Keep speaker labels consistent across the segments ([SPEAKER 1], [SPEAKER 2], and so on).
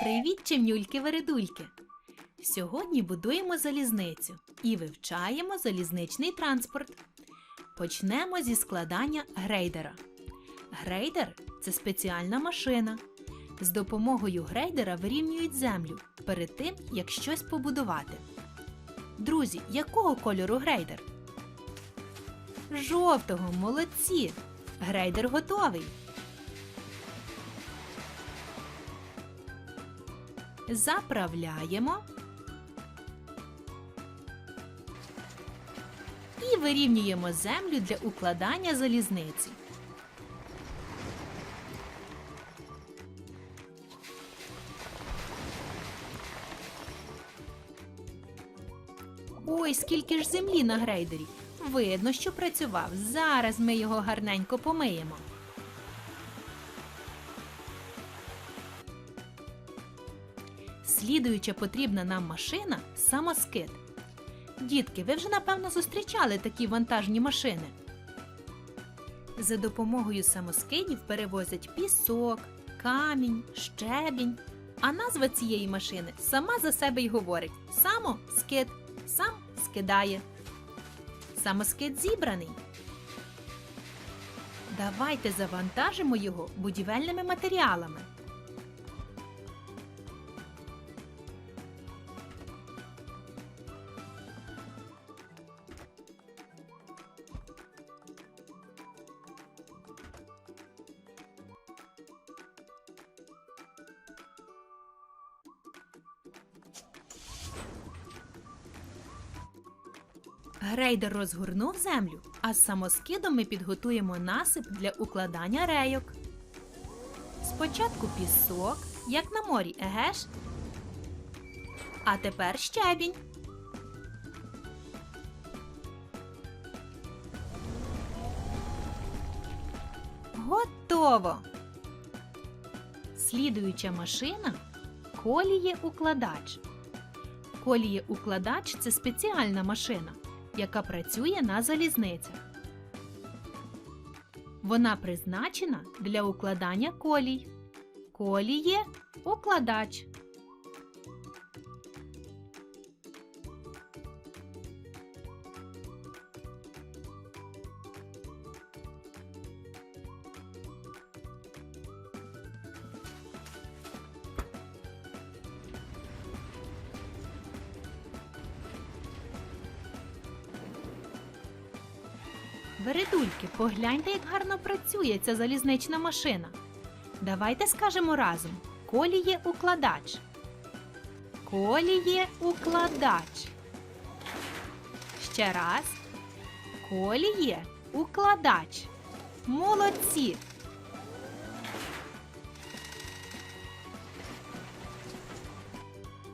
[SPEAKER 1] Привіт, чимнюльки-вередульки! Сьогодні будуємо залізницю і вивчаємо залізничний транспорт. Почнемо зі складання грейдера. Грейдер це спеціальна машина. З допомогою грейдера вирівнюють землю перед тим, як щось побудувати. Друзі, якого кольору грейдер? Жовтого, молодці! Грейдер готовий. Заправляємо і вирівнюємо землю для укладання залізниці. Ой, скільки ж землі на грейдері. Видно, що працював. Зараз ми його гарненько помиємо. Слідуюча потрібна нам машина самоскид. Дітки, ви вже напевно зустрічали такі вантажні машини. За допомогою самоскидів перевозять пісок, камінь, щебінь. А назва цієї машини сама за себе й говорить: самоскид, сам скидає. Самоскид зібраний. Давайте завантажимо його будівельними матеріалами. Грейдер розгорнув землю, а з самоскидом ми підготуємо насип для укладання рейок. Спочатку пісок, як на морі, еге ж? А тепер щебінь. Готово! Слідуюча машина коліє-укладач. Коліє-укладач це спеціальна машина, яка працює на залізницях. Вона призначена для укладання колій. Коліє укладач. Вередульки, погляньте, як гарно працює ця залізнична машина. Давайте скажемо разом: коліє укладач. Коліє укладач. Ще раз. Коліє укладач. Молодці!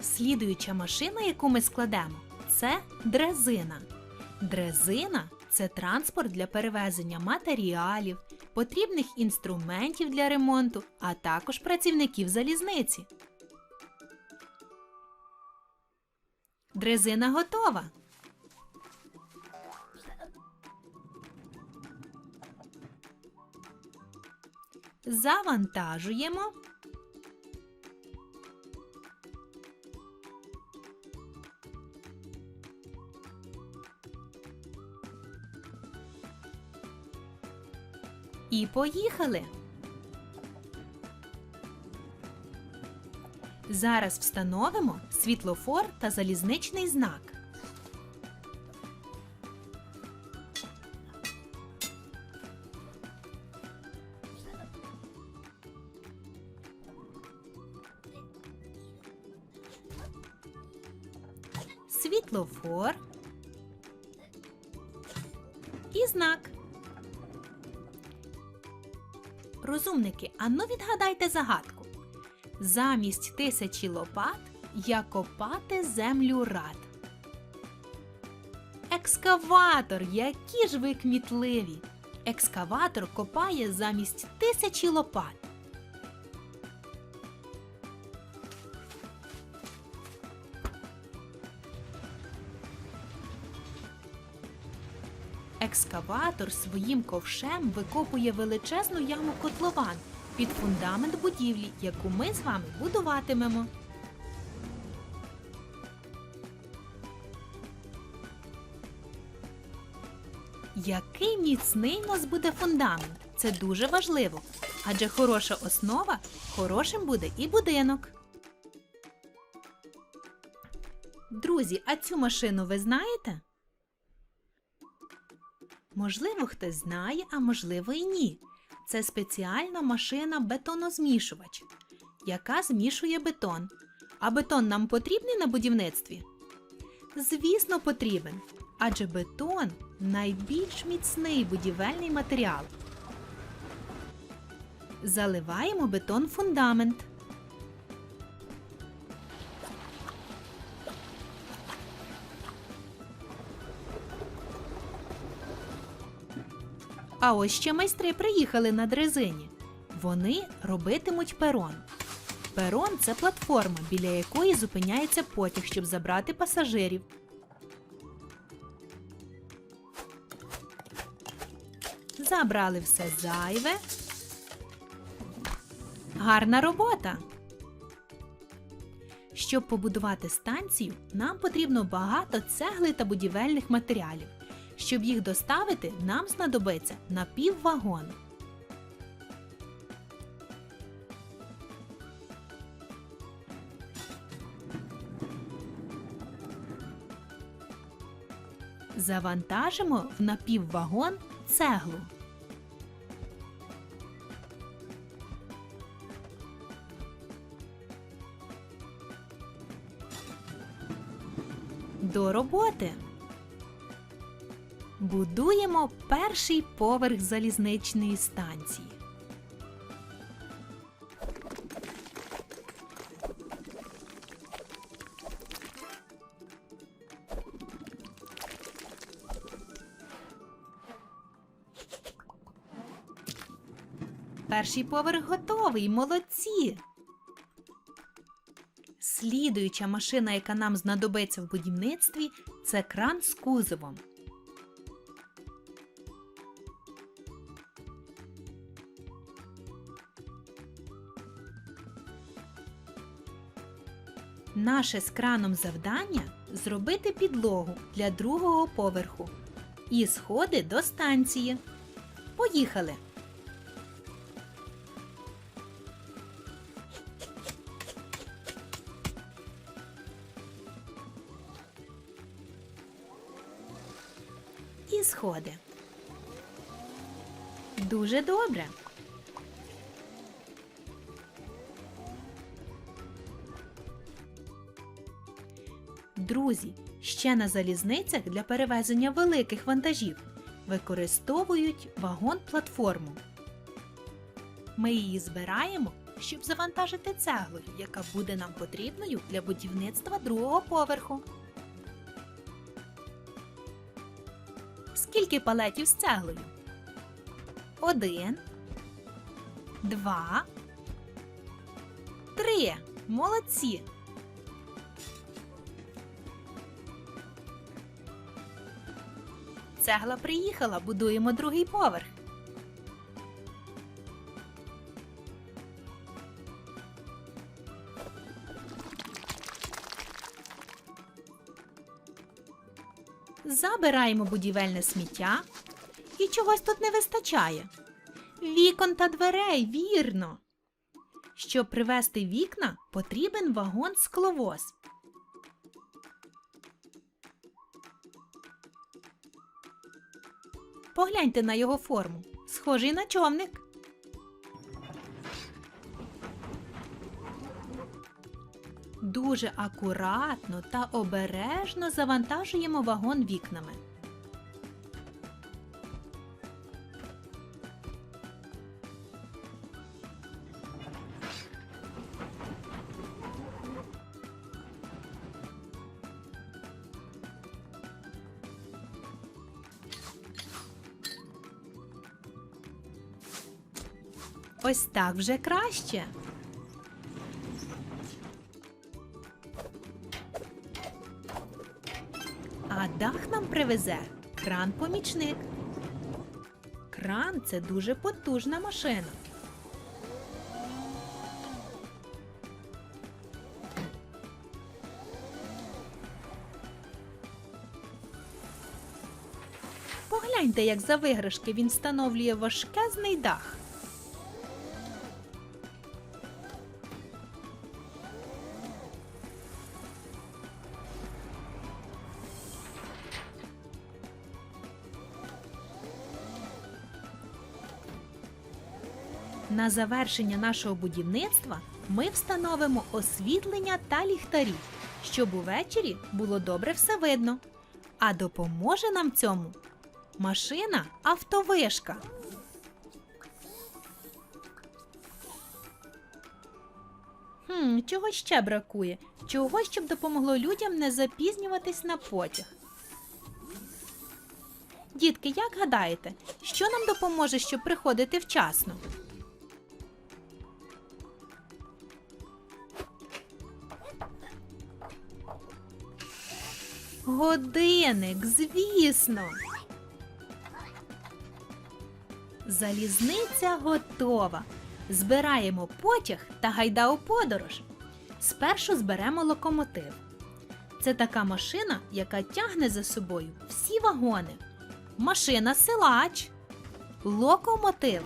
[SPEAKER 1] Слідуюча машина, яку ми складемо, це дрезина. Дрезина це транспорт для перевезення матеріалів, потрібних інструментів для ремонту, а також працівників залізниці. Дрезина готова. Завантажуємо. І поїхали. Зараз встановимо світлофор та залізничний знак. Світлофор і знак. Розумники, ану відгадайте загадку. Замість тисячі лопат я копати землю рад. Екскаватор, які ж ви кмітливі! Екскаватор копає замість тисячі лопат. Екскаватор своїм ковшем викопує величезну яму котлован під фундамент будівлі, яку ми з вами будуватимемо. Який міцний у нас буде фундамент? Це дуже важливо, адже хороша основа хорошим буде і будинок. Друзі, а цю машину ви знаєте? Можливо, хтось знає, а можливо і ні. Це спеціальна машина бетонозмішувач, яка змішує бетон. А бетон нам потрібний на будівництві? Звісно, потрібен. Адже бетон найбільш міцний будівельний матеріал. Заливаємо бетон фундамент. А ось ще майстри приїхали на дрезині. Вони робитимуть перон. Перон це платформа, біля якої зупиняється потяг, щоб забрати пасажирів. Забрали все зайве. Гарна робота. Щоб побудувати станцію, нам потрібно багато цегли та будівельних матеріалів. Щоб їх доставити, нам знадобиться напіввагон. Завантажимо в напіввагон цеглу. До роботи. Будуємо перший поверх залізничної станції. Перший поверх готовий, молодці. Слідуюча машина, яка нам знадобиться в будівництві, це кран з кузовом. Наше з краном завдання зробити підлогу для другого поверху і сходи до станції. Поїхали! І сходи. Дуже добре. Друзі, ще на залізницях для перевезення великих вантажів використовують вагон-платформу. Ми її збираємо, щоб завантажити цеглою, яка буде нам потрібною для будівництва другого поверху. Скільки палетів з цеглою? Один. Два. Три. Молодці. Цегла приїхала, будуємо другий поверх. Забираємо будівельне сміття. І чогось тут не вистачає. Вікон та дверей, вірно. Щоб привезти вікна, потрібен вагон скловоз. Погляньте на його форму. Схожий на човник. Дуже акуратно та обережно завантажуємо вагон вікнами. Ось так вже краще. А дах нам привезе кран-помічник. Кран це дуже потужна машина. Погляньте, як за виграшки він встановлює важкезний дах. На завершення нашого будівництва ми встановимо освітлення та ліхтарі, щоб увечері було добре все видно. А допоможе нам цьому машина автовишка. Хм, чого ще бракує? Чого, щоб допомогло людям не запізнюватись на потяг? Дітки, як гадаєте, що нам допоможе, щоб приходити вчасно? Годинник, звісно. Залізниця готова. Збираємо потяг та гайда у подорож. Спершу зберемо локомотив. Це така машина, яка тягне за собою всі вагони. Машина силач. Локомотив.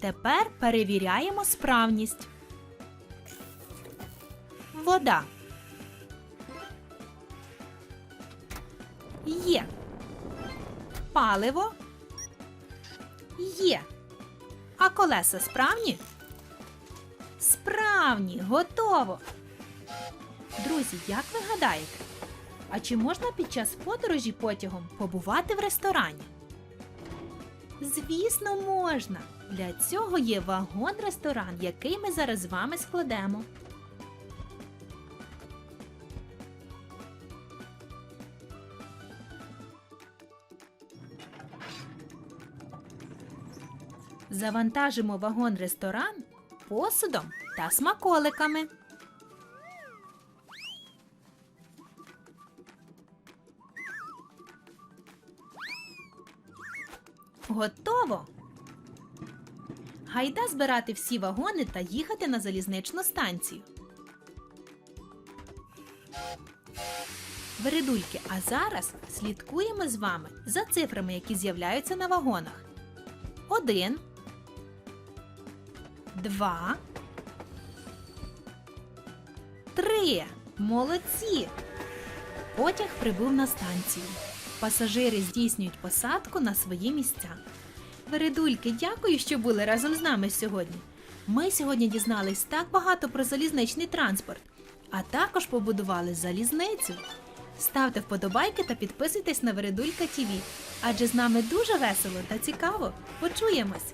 [SPEAKER 1] Тепер перевіряємо справність. Вода. Є. Паливо. Є. А колеса справні? Справні, готово. Друзі, як ви гадаєте? А чи можна під час подорожі потягом побувати в ресторані? Звісно, можна. Для цього є вагон-ресторан, який ми зараз з вами складемо. Завантажимо вагон-ресторан посудом та смаколиками. Готово! Гайда збирати всі вагони та їхати на залізничну станцію. Вередульки, а зараз слідкуємо з вами за цифрами, які з'являються на вагонах. Один. Два. Три. Молодці. Потяг прибув на станцію. Пасажири здійснюють посадку на свої місця. Вередульки, дякую, що були разом з нами сьогодні. Ми сьогодні дізнались так багато про залізничний транспорт, а також побудували залізницю. Ставте вподобайки та підписуйтесь на Вередулька ТІВІ, адже з нами дуже весело та цікаво. Почуємось!